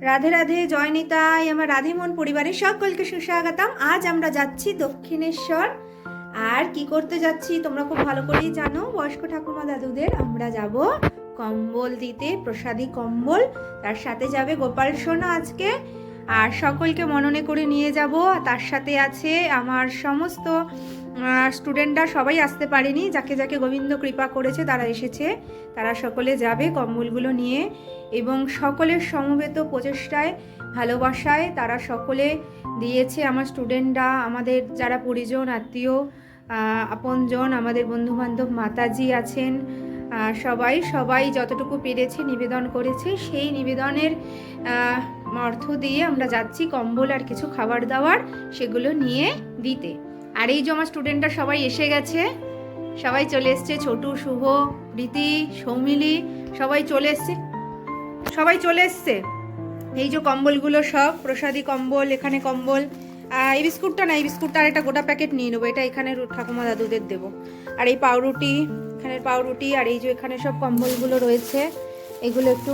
রাধে রাধে, জয় নিতাই। আমার রাধেমন পরিবারের সকলকে সুস্বাগতম। আজ আমরা যাচ্ছি দক্ষিণেশ্বর। আর কি করতে যাচ্ছি তোমরা খুব ভালো করেই জানো, বয়স্ক ঠাকুমা দাদুদের। আমরা যাব কম্বল দিতে, প্রসাদী কম্বল। তার সাথে যাবে গোপাল সোনা আজকে। আর সকলকে মননে করে নিয়ে যাব। তার সাথে আছে আমার সমস্ত স্টুডেন্টরা সবাই আসতে পারেনি, যাকে যাকে গোবিন্দ কৃপা করেছে তারা এসেছে। তারা সকলে যাবে কম্বলগুলো নিয়ে এবং সকলের সমবেত প্রচেষ্টায়, ভালোবাসায় তারা সকলে দিয়েছে আমার স্টুডেন্টরা, আমাদের যারা পরিজন, আত্মীয় আপনজন, আমাদের বন্ধুবান্ধব, মাতাজি আছেন সবাই সবাই যতটুকু পেরেছে নিবেদন করেছে, সেই নিবেদনের অর্থ দিয়ে আমরা যাচ্ছি কম্বল আর কিছু খাবার দাবার, সেগুলো নিয়ে দিতে। আর এই যে আমার স্টুডেন্টরা সবাই এসে গেছে। সবাই চলে এসছে, ছোটু, শুভ রীতি সৌমিলি, সবাই চলে এসছে। সবাই চলে এসছে। এই যে কম্বলগুলো সব, প্রসাদী কম্বল, এখানে কম্বল। এই বিস্কুটটা না, এই বিস্কুটটা আর একটা গোটা প্যাকেট নিয়ে নেব। এটা এখানে ঠাকুমা দাদুদের দেবো। আর এই পাউরুটি, এখানের পাউরুটি, আর এই যে এখানে সব কম্বলগুলো রয়েছে। এগুলো একটু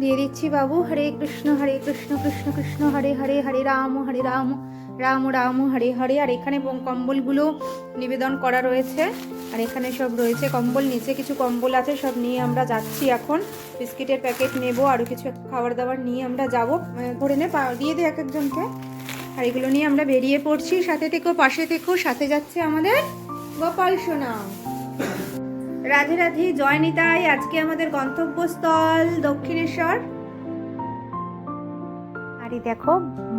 দিয়ে দিচ্ছি বাবু। হরে কৃষ্ণ হরে কৃষ্ণ কৃষ্ণ কৃষ্ণ, হরে হরে হরে রাম হরে রাম রাম রাম, হরে হরে। আর এখানে কম্বলগুলো নিবেদন করা রয়েছে। আর এখানে সব রয়েছে কম্বল, নিচে কিছু কম্বল আছে, সব নিয়ে আমরা যাচ্ছি এখন। বিস্কিটের প্যাকেট নেব আরও কিছু খাবার দাবার নিয়ে আমরা যাব। ধরে নে দিয়ে দে এক একজনকে আর এগুলো নিয়ে আমরা বেরিয়ে পড়ছি। সাথে থেকেও পাশে থেকেও সাথে যাচ্ছে আমাদের গোপাল সোনা। রাধে রাধে, জয় নিতাই। আজকে আমাদের গন্তব্যস্থল দক্ষিণেশ্বর। আরে দেখো,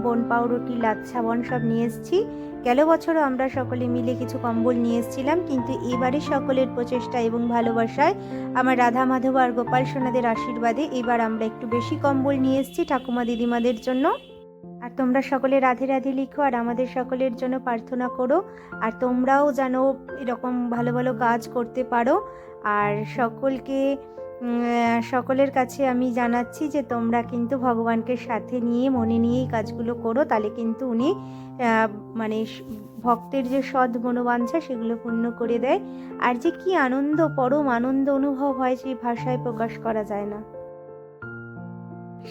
বন পাউরুটি, লাচ্ছা, বন সব নিয়ে এসেছি। গেল বছরও আমরা সকলে মিলে কিছু কম্বল নিয়ে এসেছিলাম, কিন্তু এবারে সকলের প্রচেষ্টা এবং ভালোবাসায় আমার রাধা মাধব আর গোপাল সোনাদের আশীর্বাদে এবার আমরা একটু বেশি কম্বল নিয়ে এসেছি ঠাকুমা দিদিমাদের জন্য। তোমরা সকলে রাধে রাধে লিখো আর আমাদের সকলের জন্য প্রার্থনা করো। আর তোমরাও যেন এরকম ভালো ভালো কাজ করতে পারো। আর সকলকে সকলের কাছে আমি জানাচ্ছি যে তোমরা কিন্তু ভগবানকে সাথে নিয়ে, মনে নিয়ে এই কাজগুলো করো। তাহলে কিন্তু উনি মানে ভক্তের যে সৎ মনোবাঞ্ছা সেগুলো পূর্ণ করে দেয়। আর যে কি আনন্দ, পরম আনন্দ অনুভব হয় সেই ভাষায় প্রকাশ করা যায় না।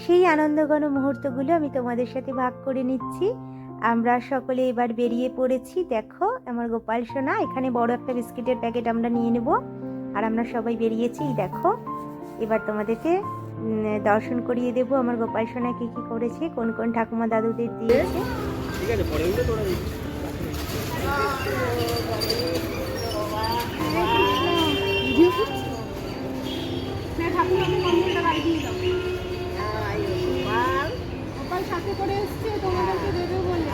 সেই আনন্দঘন মুহূর্তগুলো আমি তোমাদের সাথে ভাগ করে নিচ্ছি। আমরা সকলে এবার বেরিয়ে পড়েছি। দেখো আমার গোপাল সোনা এখানে বড় একটা বিস্কিটের প্যাকেট আমরা নিয়ে নেব। আর আমরা সবাই বেরিয়েছি দেখো। এবার তোমাদেরকে দর্শন করিয়ে দেব আমার গোপাল সোনা কি কি করেছে কোন কোন ঠাকুমা দাদুদের দিয়েছে। ঠিক আছে পরে উঠে তোরা সাথে করে এসছে তোমাদেরকে দেবে বলে।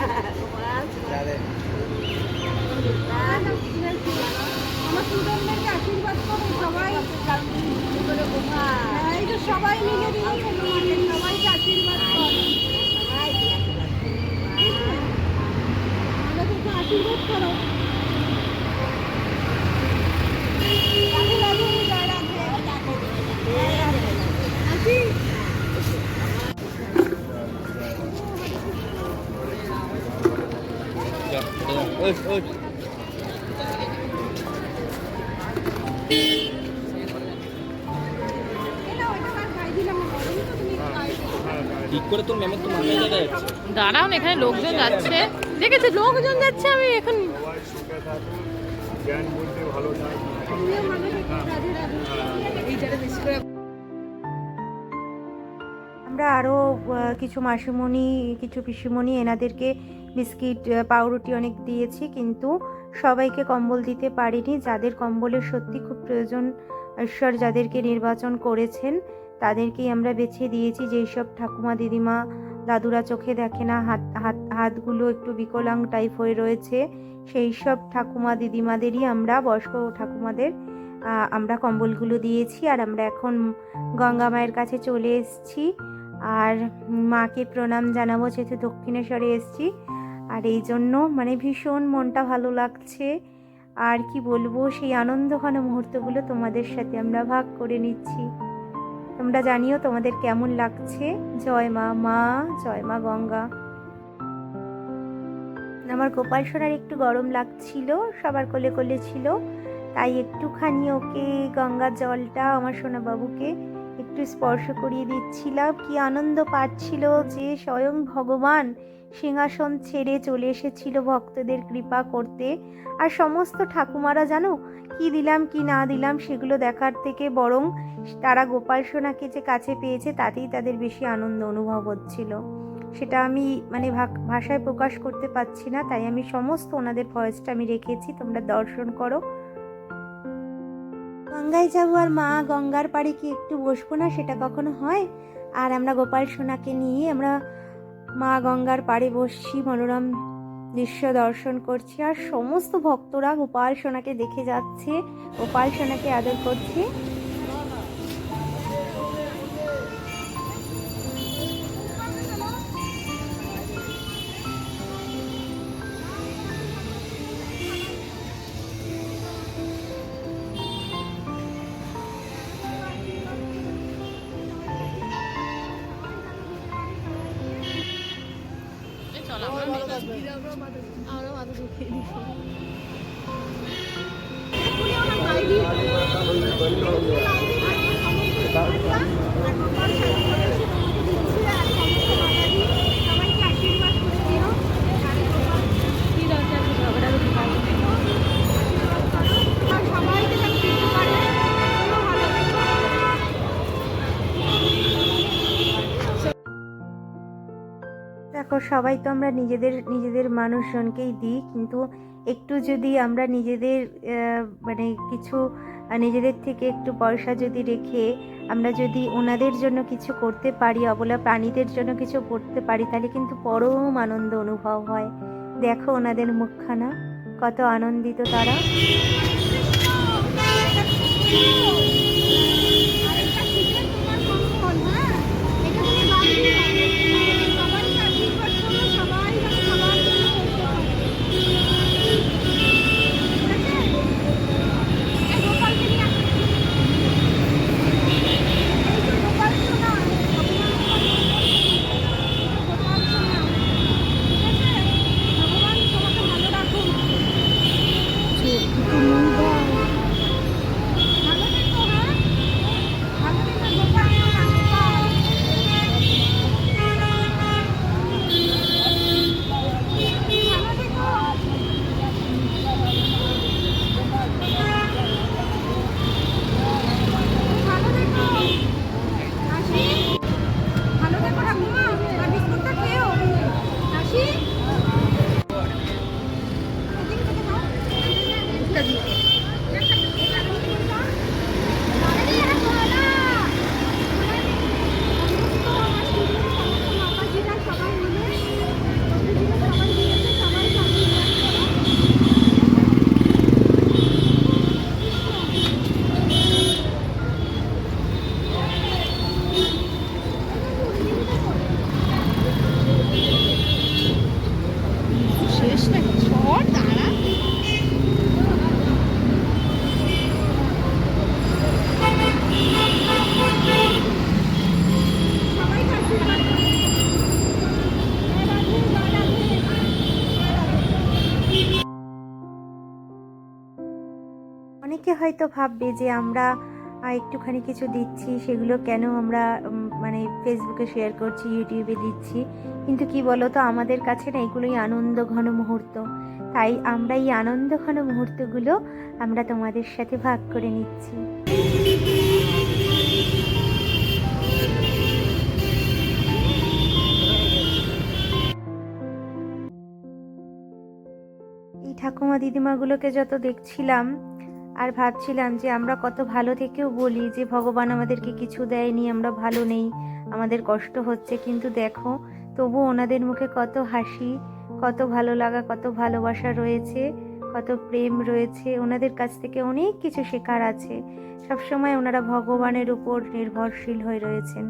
আমার স্টুডেন্টদেরকে আশীর্বাদ করো সবাই। হ্যাঁ, এই তো সবাই মিলে দিয়েছে সবাইকে আশীর্বাদ করো। আশীর্বাদ করো। কার না, তো। ঠিক করে তোর ম্যামের তো মাথায় জায়গা যাচ্ছে দাঁড়াও এখানে লোকজন যাচ্ছে দেখেছি লোকজন যাচ্ছে আমি এখন তুমিও মানে রাধে রাধে। আমরা আরও কিছু মাসিমণি, কিছু পিসিমণি এনাদেরকে বিস্কিট পাউরুটি অনেক দিয়েছি, কিন্তু সবাইকে কম্বল দিতে পারিনি। যাদের কম্বলের সত্যি খুব প্রয়োজন, ঈশ্বর যাদেরকে নির্বাচন করেছেন, তাদেরকেই আমরা বেছে দিয়েছি। যেই সব ঠাকুমা, দিদিমা, দাদুরা চোখে দেখে না, হাত হাত, হাতগুলো একটু বিকলাং টাইপ হয়ে রয়েছে, সেই সব ঠাকুমা, দিদিমাদেরই আমরা, বয়স্ক ঠাকুমাদের আমরা কম্বলগুলো দিয়েছি। আর আমরা এখন গঙ্গা মায়ের কাছে চলে এসেছি। আর মাকে প্রণাম জানাব, যেহেতু দক্ষিণেশ্বরে এসেছি। আর এই জন্য মানে ভীষণ মনটা ভালো লাগছে। আর কি বলব, সেই আনন্দঘন মুহূর্তগুলো তোমাদের সাথে আমরা ভাগ করে নিচ্ছি। তোমরা জানিও তোমাদের কেমন লাগছে। জয় মা মা, জয় মা গঙ্গা। আমার গোপাল সোনার একটু গরম লাগছিল, সবার কোলে কোলে ছিল। তাই একটুখানি ওকে গঙ্গার জলটা, আমার সোনা বাবুকে একটু স্পর্শ করিয়ে দিচ্ছিলাম। কি আনন্দ পাচ্ছিল যে স্বয়ং ভগবান সিংহাসন ছেড়ে চলে এসেছিল ভক্তদের কৃপা করতে। আর সমস্ত ঠাকুমারা জানো, কি দিলাম, কি না দিলাম সেগুলো দেখার থেকে বরং তারা গোপাল সোনাকে যে কাছে পেয়েছে তাতেই তাদের বেশি আনন্দ অনুভব হচ্ছিল। সেটা আমি মানে ভাষায় প্রকাশ করতে পারছি না, তাই আমি সমস্ত ওনাদের ভয়েসটা আমি রেখেছি, তোমরা দর্শন করো। গঙ্গায় যাব আর মা গঙ্গার পাড়ে কি একটু বসবো না? সেটা কখনো হয়? আর আমরা গোপাল সোনাকে নিয়ে আমরা মা গঙ্গার পাড়ে বসছি, মনোরম দৃশ্য দর্শন করছি আর সমস্ত ভক্তরা গোপাল সোনাকে দেখে যাচ্ছে। গোপাল সোনাকে আদর করছে। আমরা মাথা ঢুকিয়ে দিই সবাই তো আমরা নিজেদের নিজেদের মানুষজনকেই দিই, কিন্তু একটু যদি আমরা নিজেদের মানে কিছু, নিজেদের থেকে একটু পয়সা যদি রেখে আমরা যদি ওনাদের জন্য কিছু করতে পারি, অবলা প্রাণীদের জন্য কিছু করতে পারি, তাহলে কিন্তু পরম আনন্দ অনুভব হয়। দেখো ওনাদের মুখখানা, কত আনন্দিত তারা। লাগলো অনেকে হয়তো ভাববে যে আমরা একটুখানি কিছু দিচ্ছি, সেগুলো কেন আমরা মানে ফেসবুকে শেয়ার করছি ইউটিউবে দিচ্ছি। কিন্তু কি বলো তো আমাদের কাছে না এগুলোই আনন্দ ঘন মুহূর্ত। তাই আমরা এই আনন্দ ঘন মুহূর্তগুলো আমরা তোমাদের সাথে ভাগ করে নিচ্ছি। এই ঠাকুমা দিদিমাগুলোকে যত দেখছিলাম আর ভাবছিলাম যে আমরা কত ভালো থেকেও বলি যে ভগবান আমাদেরকে কিছু দেয়নি আমরা ভালো নেই আমাদের কষ্ট হচ্ছে। কিন্তু দেখো তবু ওনাদের মুখে কত হাসি কত ভালো লাগা কত ভালোবাসা রয়েছে কত প্রেম রয়েছে। ওনাদের কাছ থেকে অনেক কিছু শেখার আছে। সবসময় ওনারা ভগবানের উপর নির্ভরশীল হয়ে রয়েছেন।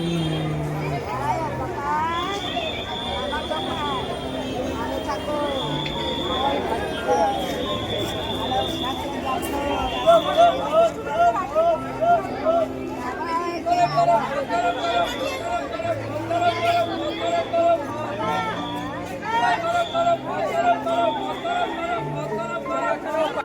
Mm.